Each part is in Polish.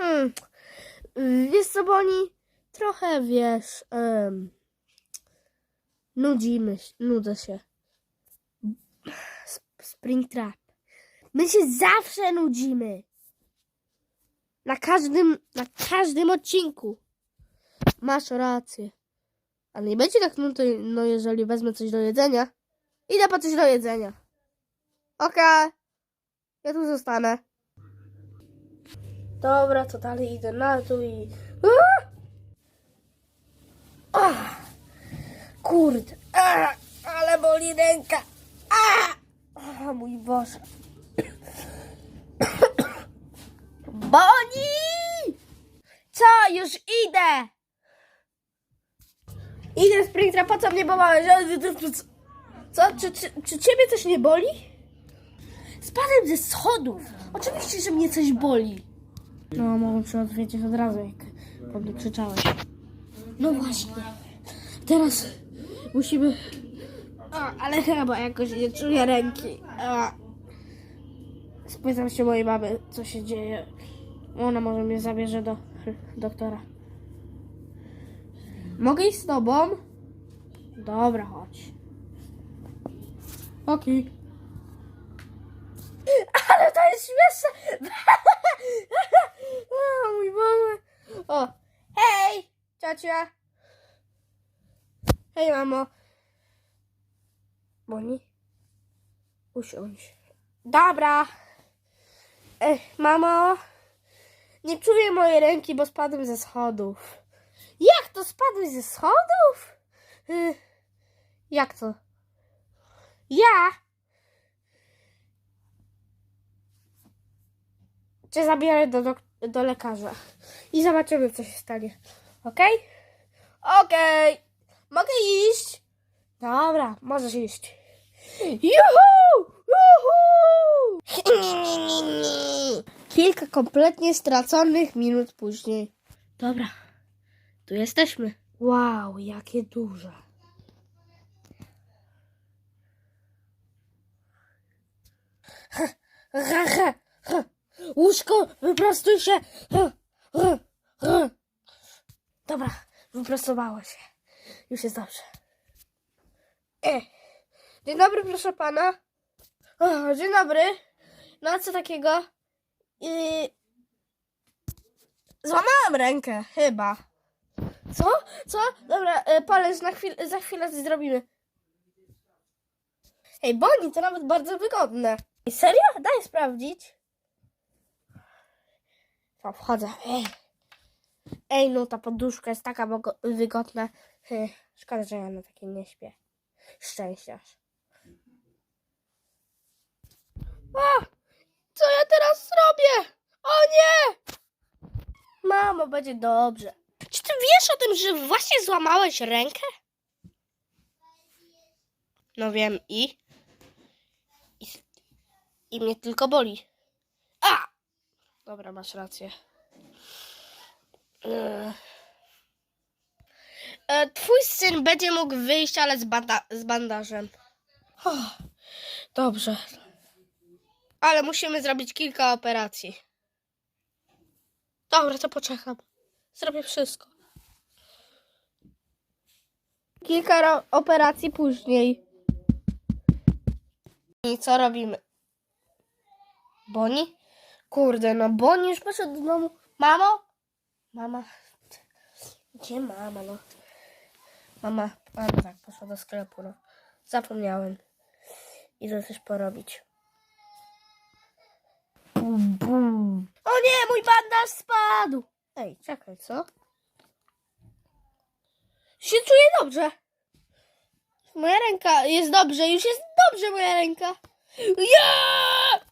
Hmm. Wiesz co, Boni? Trochę, wiesz, em, nudzimy, nudzę się. Sp- Springtrap. My się zawsze nudzimy. Na każdym, na każdym odcinku. Masz rację. Ale nie będzie tak nudno, no jeżeli wezmę coś do jedzenia. Idę po coś do jedzenia. Okej. Ja tu zostanę. Dobra, to dalej idę na dół i... Ach! Kurde. Ach, ale boli ręka. O mój Boże. Boni! Co? Już idę! Idę, Springtra, po co mnie bolałeś? Co? Czy, czy, czy ciebie coś nie boli? Spadłem ze schodów. Oczywiście, że mnie coś boli. No, mogłem się odwiedzić od razu, jak po mnie krzyczałeś. No właśnie. Teraz musimy... A, ale chyba jakoś nie czuję ręki. A. Spytam się mojej mamy, co się dzieje. Ona może mnie zabierze do doktora. Mogę iść z tobą? Dobra, chodź. Okej. Ale to jest śmieszne! o mój Boże! O, hej, ciocia! Hej, mamo! Boni? Usiądź. Dobra! Ej, mamo! Nie czuję mojej ręki, bo spadłem ze schodów. Jak to spadłeś ze schodów? Y, jak to? Ja? Cię zabiorę do, dok- do lekarza i zobaczymy, co się stanie. Okej? Okej. Mogę iść? Dobra, możesz iść. Juhu! Juhu! Kilka kompletnie straconych minut później. Dobra, tu jesteśmy. Wow, jakie duże. Łóżko, wyprostuj się. Dobra, wyprostowało się. Już jest dobrze. E. Dzień dobry, proszę pana. O, dzień dobry. No co takiego? Yy... Złamałam rękę, chyba. Co? Co? Dobra, e, palec na chwilę, za chwilę coś zrobimy. Ej, Boni, to nawet bardzo wygodne. Serio? Daj sprawdzić. To wchodzę. Ej. Ej, no ta poduszka jest taka wygodna. Szkoda, że ja na takim nie śpię. Szczęściarz. A! Co ja teraz zrobię? O nie! Mamo, będzie dobrze. Czy ty wiesz o tym, że właśnie złamałeś rękę? No wiem i? I, i mnie tylko boli. Dobra, masz rację. Ech. E, Twój syn będzie mógł wyjść, ale z, banda- z bandażem. O, dobrze. Ale musimy zrobić kilka operacji. Dobra, to poczekam. Zrobię wszystko. Kilka operacji później. I co robimy? Boni? Kurde, no Boni już poszedł do domu. Mamo? Mama? Gdzie mama, no? Mama, a tak, poszła do sklepu, no. Zapomniałem. Idę coś porobić. Bum, bum. O nie, mój bandaż spadł! Ej, czekaj, co? Się czuję dobrze. Moja ręka jest dobrze, już jest dobrze moja ręka. Ja!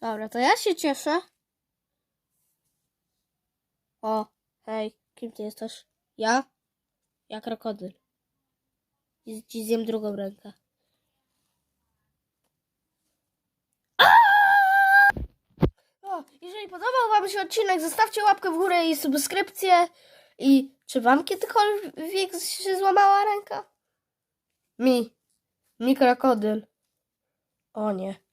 Dobra, to ja się cieszę. O, hej, kim ty jesteś? Ja? Ja krokodyl. I ci zjem drugą rękę. O, jeżeli podobał Wam się odcinek, zostawcie łapkę w górę i subskrypcję. I czy Wam kiedykolwiek się złamała ręka? Mi. Mi krokodyl. O nie.